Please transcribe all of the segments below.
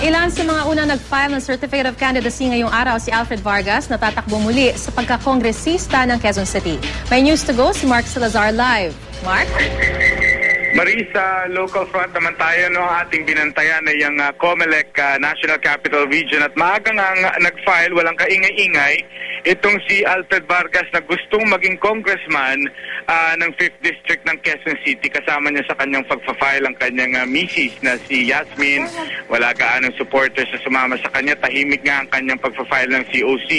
Ilan sa mga unang nag-file ng Certificate of Candidacy ngayong araw si Alfred Vargas na tatakbo muli sa pagkakongresista ng Quezon City. May news to go si Mark Salazar live. Mark? Marisa, local front naman tayo no ang ating binantayan ay yung uh, COMELEC uh, National Capital Region at maaga nga nga nag-file, walang kaingay-ingay, itong si Alfred Vargas na gustong maging congressman uh, ng 5th District ng Quezon City. Kasama niya sa kanyang pagpa-file ang kanyang uh, misis na si Yasmin. Wala gaanong supporters na sumama sa kanya. Tahimik nga ang kanyang pagpa-file ng COC.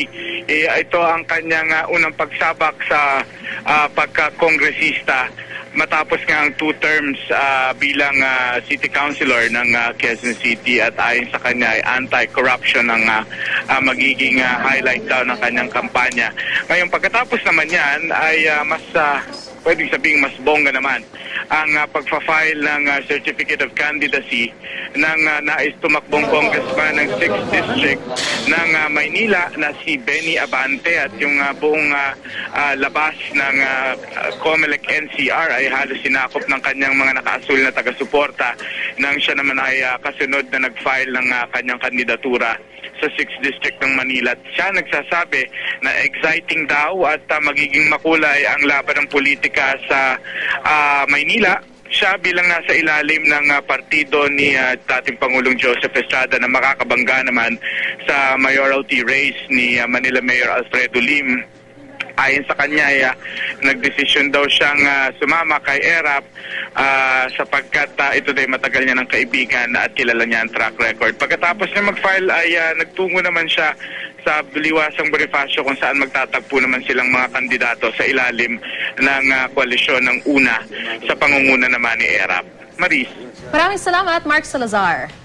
Eh, ito ang kanyang uh, unang pagsabak sa uh, pagka-kongresista matapos nga ang two terms ah, bilang ah, city councilor ng ah, Quezon City at ayon sa kanya ay anti-corruption ang ah, ah, magiging ah, highlight daw ng kanyang kampanya. Ngayon pagkatapos naman yan ay ah, mas ah, pwedeng sabing mas bongga naman ang ah, pagfa-file ng ah, Certificate of Candidacy ng ah, nais tumakbong congressman ng 6th District ng ah, Maynila na si Benny Abante at yung ah, buong ah, ah, labas ng ah, COMELEC NCR ay halos sinakop ng kanyang mga nakaasul na taga-suporta nang siya naman ay ah, kasunod na nag-file ng ah, kanyang kandidatura sa 6th District ng Manila. At siya nagsasabi na exciting daw at ah, magiging makulay ang laban ng politika sa ah, Maynila siya bilang nasa ilalim ng ah, partido ni ah, dating Pangulong Joseph Estrada na makakabangga naman sa mayoralty race ni ah, Manila Mayor Alfredo Lim. Ayon sa kanya, ay, ah, nagdesisyon daw siyang ah, sumama kay ERAP ah, sapagkat ah, ito day matagal niya ng kaibigan at kilala niya ang track record. Pagkatapos niya mag-file ay ah, nagtungo naman siya sa Liwasang Bonifacio kung saan magtatagpo naman silang mga kandidato sa ilalim ng ah, koalisyon ng una sa pangunguna naman ni ERAP. Maris. Maraming salamat, Mark Salazar.